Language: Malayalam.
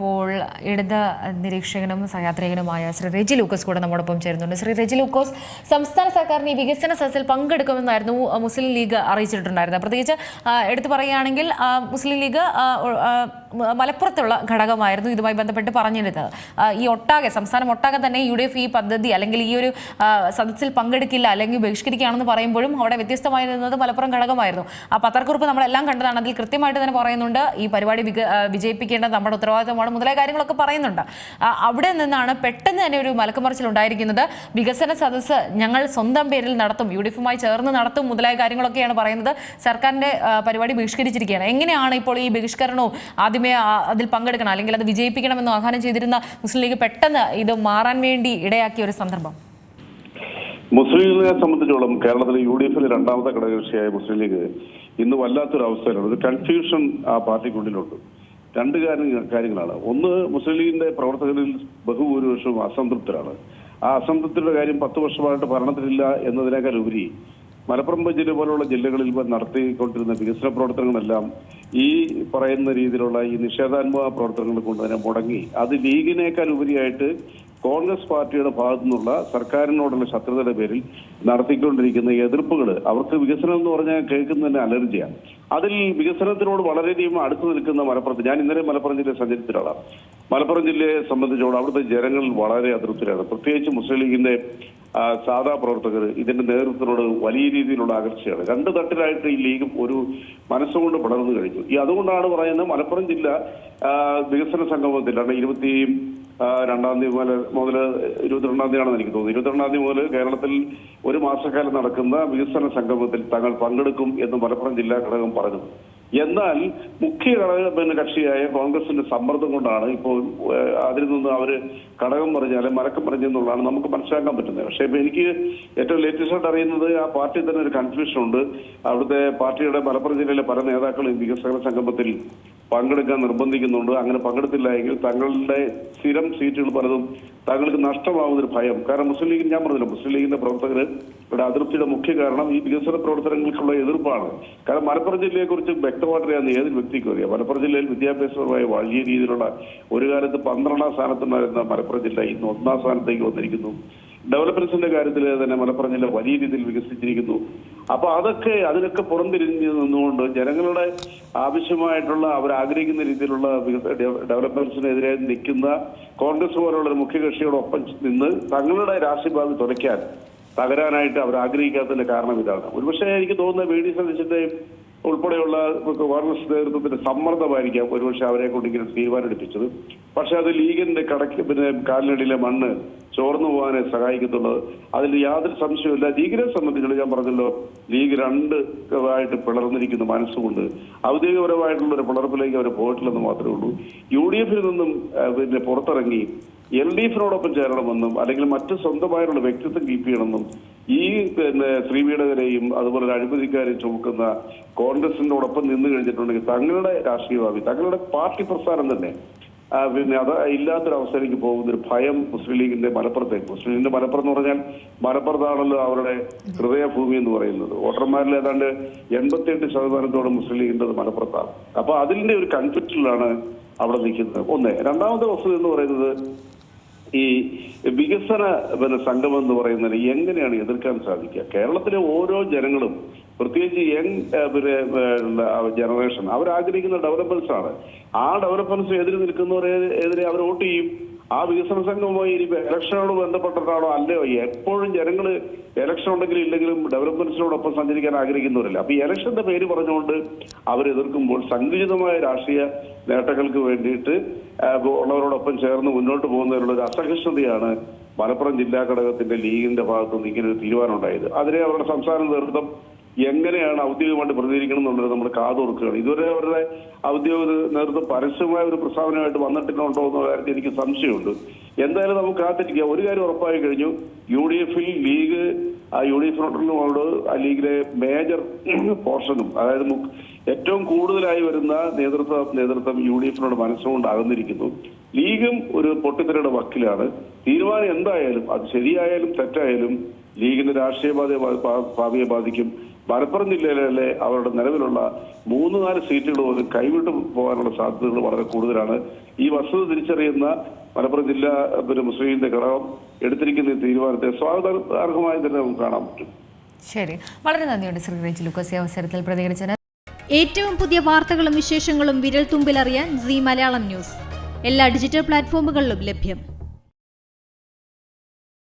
ഇപ്പോൾ ഇടത് നിരീക്ഷകനും സഹയാത്രികനുമായ ശ്രീ റെജി ലൂക്കോസ് കൂടെ നമ്മോടൊപ്പം ചേരുന്നുണ്ട്. ശ്രീ റെജി ലൂക്കോസ് സംസ്ഥാന സർക്കാരിന് ഈ വികസന സദസ്സിൽ പങ്കെടുക്കുമെന്നായിരുന്നു മുസ്ലിം ലീഗ് അറിയിച്ചിട്ടുണ്ടായിരുന്നത്. പ്രത്യേകിച്ച് എടുത്തു പറയുകയാണെങ്കിൽ മുസ്ലിം ലീഗ് മലപ്പുറത്തുള്ള ഘടകമായിരുന്നു ഇതുമായി ബന്ധപ്പെട്ട് പറഞ്ഞിരുന്നത്. ഈ ഒട്ടാകെ സംസ്ഥാനം ഒട്ടാകെ തന്നെ യു ഡി എഫ് ഈ പദ്ധതി അല്ലെങ്കിൽ ഈ ഒരു സദസ്സിൽ പങ്കെടുക്കില്ല അല്ലെങ്കിൽ ബഹിഷ്കരിക്കുകയാണെന്ന് പറയുമ്പോഴും അവിടെ വ്യത്യസ്തമായി നിന്നത് മലപ്പുറം ഘടകമായിരുന്നു. ആ പത്രക്കുറിപ്പ് നമ്മളെല്ലാം കണ്ടതാണ്. അതിൽ കൃത്യമായിട്ട് തന്നെ പറയുന്നുണ്ട്. ഈ പരിപാടി വിജയിപ്പിക്കേണ്ടത് നമ്മുടെ ഉത്തരവാദിത്തമാണ് മുതലായ കാര്യങ്ങളൊക്കെ പറയുന്നുണ്ട്. അവിടെ നിന്നാണ് പെട്ടെന്ന് തന്നെ ഒരു മലക്കുമറിച്ചിൽ ഉണ്ടായിരിക്കുന്നത്. വികസന സദസ്സ് ഞങ്ങൾ സ്വന്തം പേരിൽ നടത്തും യു ഡി എഫുമായി ചേർന്ന് നടത്തും മുതലായ കാര്യങ്ങളൊക്കെയാണ് പറയുന്നത്. സർക്കാരിന്റെ പരിപാടി ബഹിഷ്കരിച്ചിരിക്കുകയാണ്. എങ്ങനെയാണ് ഇപ്പോൾ ഈ ബഹിഷ്കരണവും ആദ്യമേ അതിൽ പങ്കെടുക്കണം അല്ലെങ്കിൽ അത് വിജയിപ്പിക്കണമെന്ന് ആഹ്വാനം ചെയ്തിരുന്ന മുസ്ലിം ലീഗ് പെട്ടെന്ന് ഇത് മാറാൻ വേണ്ടി ഇടയാക്കിയ ഒരു സന്ദർഭം. മുസ്ലിം ലീഗിനെ സംബന്ധിച്ചോളം കേരളത്തിലെ യു ഡി എഫിലെ രണ്ടാമത്തെ ഘടകകക്ഷിയായ മുസ്ലിം ലീഗ് ഇന്ന് വല്ലാത്തൊരു അവസ്ഥയിലാണ്. ഒരു കൺഫ്യൂഷൻ ആ പാർട്ടിക്കുള്ളിലുണ്ട്. രണ്ട് കാര്യ- കാര്യങ്ങളാണ്. ഒന്ന് മുസ്ലിം ലീഗിന്റെ പ്രവർത്തകരിൽ ബഹുഭൂരിപക്ഷവും അസംതൃപ്തരാണ്. ആ അസംതൃപ്തിയുടെ കാര്യം പത്ത് വർഷമായിട്ട് ഭരണത്തിലില്ല എന്നതിനേക്കാൾ ഉപരി മലപ്പുറം ജില്ല പോലുള്ള ജില്ലകളിൽ നടത്തിക്കൊണ്ടിരുന്ന വികസന പ്രവർത്തനങ്ങളെല്ലാം ഈ പറയുന്ന രീതിയിലുള്ള ഈ നിഷേധാത്മക പ്രവർത്തനങ്ങൾ കൊണ്ട് തന്നെ മുടങ്ങി. അത് ലീഗിനേക്കാൾ ഉപരിയായിട്ട് കോൺഗ്രസ് പാർട്ടിയുടെ ഭാഗത്തു നിന്നുള്ള സർക്കാരിനോടുള്ള ശത്രുതയുടെ പേരിൽ നടത്തിക്കൊണ്ടിരിക്കുന്ന എതിർപ്പുകൾ അവർക്ക് വികസനം എന്ന് പറഞ്ഞാൽ കേൾക്കുന്ന തന്നെ അലർജിയാണ്. അതിൽ വികസനത്തിനോട് വളരെയധികം അടുത്തു നിൽക്കുന്ന മലപ്പുറത്ത് ഞാൻ ഇന്നലെ മലപ്പുറം ജില്ലയിൽ സഞ്ചരിച്ച ഒരാളാണ്. മലപ്പുറം ജില്ലയെ സംബന്ധിച്ചോളം അവിടുത്തെ ജനങ്ങൾ വളരെ അതൃപ്തരാണ്. പ്രത്യേകിച്ച് മുസ്ലിം ലീഗിന്റെ സാധാ പ്രവർത്തകർ ഇതിന്റെ നേതൃത്വത്തിനോട് വലിയ രീതിയിലുള്ള ആകർഷയാണ് രണ്ട് തട്ടിലായിട്ട് ഈ ലീഗ് ഒരു മനസ്സുകൊണ്ട് പിളർന്നു കഴിഞ്ഞു. ഈ അതുകൊണ്ടാണ് പറയുന്നത് മലപ്പുറം ജില്ല വികസന സംഗമത്തിൽ കാരണം ഇരുപത്തി രണ്ടാം തീയതി മുതൽ മുതൽ ഇരുപത്തിരണ്ടാം തീയതിയാണെന്ന് എനിക്ക് തോന്നുന്നു. ഇരുപത്തിരണ്ടാം തീയതി മുതൽ കേരളത്തിൽ ഒരു മാസക്കാലം നടക്കുന്ന വികസന സംഗമത്തിൽ തങ്ങൾ പങ്കെടുക്കും എന്ന് മലപ്പുറം ജില്ലാ ഘടകം പറഞ്ഞു. എന്നാൽ മുഖ്യ ഘടക പിന്നെ കക്ഷിയായ കോൺഗ്രസിന്റെ സമ്മർദ്ദം കൊണ്ടാണ് ഇപ്പോൾ അതിൽ നിന്ന് അവർ ഘടകം പറഞ്ഞാലും മലക്കം പറഞ്ഞെന്നുള്ളതാണ് നമുക്ക് മനസ്സിലാക്കാൻ പറ്റുന്നത്. പക്ഷേ ഇപ്പൊ എനിക്ക് ഏറ്റവും ലേറ്റസ്റ്റ് ആയിട്ട് അറിയുന്നത് ആ പാർട്ടി തന്നെ ഒരു കൺഫ്യൂഷൻ ഉണ്ട്. അവിടുത്തെ പാർട്ടിയുടെ മലപ്പുറം ജില്ലയിലെ പല നേതാക്കളും വികസന സംഗമത്തിൽ പങ്കെടുക്കാൻ നിർബന്ധിക്കുന്നുണ്ട്. അങ്ങനെ പങ്കെടുത്തില്ല എങ്കിൽ തങ്ങളുടെ സ്ഥിരം സീറ്റുകൾ പലതും തങ്ങൾക്ക് നഷ്ടമാവുന്നൊരു ഭയം. കാരണം മുസ്ലിം ലീഗിന് ഞാൻ പറഞ്ഞില്ല മുസ്ലിം ലീഗിന്റെ പ്രവർത്തകർ ഇവിടെ അതൃപ്തിയുടെ മുഖ്യ കാരണം ഈ വികസന പ്രവർത്തനങ്ങൾക്കുള്ള എതിർപ്പാണ്. കാരണം മലപ്പുറം ജില്ലയെ കുറിച്ച് വ്യക്തമായിട്ടറിയാവുന്ന ഏതൊരു വ്യക്തിക്കും അറിയാം. മലപ്പുറം ജില്ലയിൽ വിദ്യാഭ്യാസപരമായ വലിയ രീതിയിലുള്ള ഒരു കാലത്ത് പന്ത്രണ്ടാം സ്ഥാനത്തുണ്ടായിരുന്ന മലപ്പുറം ജില്ല ഇന്ന് ഒന്നാം സ്ഥാനത്തേക്ക് വന്നിരിക്കുന്നു. ഡെവലപ്മെന്റ്സിന്റെ കാര്യത്തിൽ തന്നെ മലപ്പുറം ജില്ല വലിയ രീതിയിൽ വികസിച്ചിരിക്കുന്നു. അപ്പൊ അതൊക്കെ അതിനൊക്കെ പുറംതിരിഞ്ഞ് നിന്നുകൊണ്ട് ജനങ്ങളുടെ ആവശ്യമായിട്ടുള്ള അവർ ആഗ്രഹിക്കുന്ന രീതിയിലുള്ള ഡെവലപ്മെന്റ്സിനെതിരെ നിൽക്കുന്ന കോൺഗ്രസ് പോലുള്ള മുഖ്യകക്ഷിയോടൊപ്പം നിന്ന് തങ്ങളുടെ രാഷ്ട്രീയ തുടയ്ക്കാൻ തകരാനായിട്ട് അവർ ആഗ്രഹിക്കാത്തതിന്റെ കാരണം ഇതാണ്. ഒരുപക്ഷെ എനിക്ക് തോന്നുന്നത് വി ഡി സതീശന്റെ ഉൾപ്പെടെയുള്ള കോൺഗ്രസ് നേതൃത്വത്തിന്റെ സമ്മർദ്ദമായിരിക്കാം ഒരുപക്ഷെ അവരെ കൊണ്ട് ഇങ്ങനെ തീരുമാനമെടുപ്പിച്ചത്. പക്ഷെ അത് ലീഗിന്റെ കടക്ക് പിന്നെ കാലിനടിയിലെ മണ്ണ് ചോർന്നു പോകാനെ സഹായിക്കുന്നുള്ളത് അതിൽ യാതൊരു സംശയവുമില്ല. ലീഗിനെ സംബന്ധിച്ചുള്ള ഞാൻ പറഞ്ഞല്ലോ ലീഗ് രണ്ട് ആയിട്ട് പിളർന്നിരിക്കുന്ന മനസ്സുകൊണ്ട് ഔദ്യോഗികപരമായിട്ടുള്ള ഒരു പിളർപ്പിലേക്ക് അവർ പോയിട്ടില്ലെന്ന് മാത്രമേ ഉള്ളൂ. യു ഡി എഫിൽ നിന്നും പിന്നെ പുറത്തിറങ്ങി എൽ ഡി എഫിനോടൊപ്പം ചേരണമെന്നും അല്ലെങ്കിൽ മറ്റ് സ്വന്തമായിട്ടുള്ള വ്യക്തിത്വം കീപ്പ് ചെയ്യണമെന്നും ഈ പിന്നെ ശ്രീവീടകരെയും അതുപോലെ അഴിമതിക്കാരെയും ചുമക്കുന്ന കോൺഗ്രസിനോടൊപ്പം നിന്ന് കഴിഞ്ഞിട്ടുണ്ടെങ്കിൽ തങ്ങളുടെ രാഷ്ട്രീയ ഭാവി തങ്ങളുടെ പാർട്ടി പ്രസ്ഥാനം തന്നെ പിന്നെ അത് ഇല്ലാത്തൊരവസ്ഥയിലേക്ക് പോകുന്ന ഒരു ഭയം മുസ്ലിം ലീഗിന്റെ മലപ്പുറത്തേക്ക് മുസ്ലിം ലീഗിന്റെ മലപ്പുറം എന്ന് പറഞ്ഞാൽ മലപ്പുറത്താണല്ലോ അവരുടെ ഹൃദയഭൂമി എന്ന് പറയുന്നത്. വോട്ടർമാരിൽ ഏതാണ്ട് എൺപത്തിയെട്ട് ശതമാനത്തോളം മുസ്ലിം ലീഗിന്റെ മലപ്പുറത്താണ്. അപ്പൊ അതിന്റെ ഒരു കൺഫ്ലിക്റ്റിലാണ് അവിടെ നിൽക്കുന്നത്. ഒന്ന് രണ്ടാമത്തെ വസ്തുത എന്ന് പറയുന്നത് ഈ വികസന പിന്നെ സംഘം എന്ന് പറയുന്നതിന് എങ്ങനെയാണ് എതിർക്കാൻ സാധിക്കുക? കേരളത്തിലെ ഓരോ ജനങ്ങളും പ്രത്യേകിച്ച് യങ് പിന്നെ ജനറേഷൻ അവർ ആഗ്രഹിക്കുന്ന ഡെവലപ്മെന്റ്സ് ആണ്. ആ ഡെവലപ്മെന്റ്സ് എതിര് നിൽക്കുന്നവരെ എതിരെ അവർ വോട്ട് ചെയ്യും. ആ വികസന സംഘവുമായി ഇനി ഇലക്ഷനോട് ബന്ധപ്പെട്ടിട്ടാണോ അല്ലയോ? എപ്പോഴും ജനങ്ങൾ ഇലക്ഷൻ ഉണ്ടെങ്കിലും ഇല്ലെങ്കിലും ഡെവലപ്മെന്റ്സിനോടൊപ്പം സഞ്ചരിക്കാൻ ആഗ്രഹിക്കുന്നവരല്ല. അപ്പൊ ഈ ഇലക്ഷന്റെ പേര് പറഞ്ഞുകൊണ്ട് അവർ എതിർക്കുമ്പോൾ സങ്കുചിതമായ രാഷ്ട്രീയ നേട്ടങ്ങൾക്ക് വേണ്ടിയിട്ട് ഉള്ളവരോടൊപ്പം ചേർന്ന് മുന്നോട്ട് പോകുന്നതിനുള്ള ഒരു അസഹിഷ്ണുതയാണ് മലപ്പുറം ജില്ലാ ഘടകത്തിന്റെ ലീഗിന്റെ ഭാഗത്തുനിന്ന് ഇങ്ങനെ ഒരു തീരുമാനം ഉണ്ടായത് അതിനെ അവരുടെ സംസ്ഥാന നേതൃത്വം എങ്ങനെയാണ് ഔദ്യോഗികമായിട്ട് പ്രതികരിക്കണം എന്നുള്ളത് നമ്മൾ കാതോർക്കുകയാണ് ഇതുവരെ അവരുടെ ഔദ്യോഗിക നേതൃത്വം പരസ്യമായ ഒരു പ്രസ്താവനയായിട്ട് വന്നിട്ടുണ്ടോ എന്ന കാര്യത്തിൽ എനിക്ക് സംശയമുണ്ട്. എന്തായാലും നമുക്ക് കാത്തിരിക്കുക ഒരു കാര്യം ഉറപ്പായി കഴിഞ്ഞു. യു ഡി എഫിൽ ലീഗ് ആ യു ഡി എഫിനോട് ആ ലീഗിലെ മേജർ പോർഷനും അതായത് ഏറ്റവും കൂടുതലായി വരുന്ന നേതൃത്വ നേതൃത്വം യു ഡി എഫിനോട് മനസ്സുകൊണ്ട് അകന്നിരിക്കുന്നു ലീഗും ഒരു പൊട്ടിത്തെറിയുടെ വക്കിലാണ്. തീരുമാനം എന്തായാലും അത് ശരിയായാലും തെറ്റായാലും ലീഗിന്റെ രാഷ്ട്രീയ ഭാവിയെ ബാധിക്കും. മലപ്പുറം ജില്ലയിലെ അവരുടെ നിലവിലുള്ള മൂന്ന് നാല് സീറ്റുകൾ പോലും കൈവിട്ടു പോകാനുള്ള സാധ്യതകൾ വളരെ കൂടുതലാണ്. ഈ വസ്തുത തിരിച്ചറിയുന്ന മലപ്പുറം ജില്ലാ പിന്നെ മുസ്ലിം ഘടകം എടുത്തിരിക്കുന്ന ഈ തീരുമാനത്തെ സ്വാഗതാർഹമായി തന്നെ നമുക്ക് കാണാൻ പറ്റും. ശരി. വളരെ നന്ദിയുണ്ട് ശ്രീ റെജി ലൂക്കോസ് ഈ അവസരത്തിൽ പ്രതികരിച്ചത് ഏറ്റവും പുതിയ വാർത്തകളും വിശേഷങ്ങളും വിരൽ തുമ്പിലറിയാൻ സി മലയാളം ന്യൂസ്. എല്ലാ ഡിജിറ്റൽ പ്ലാറ്റ്ഫോമുകളിലും ലഭ്യം.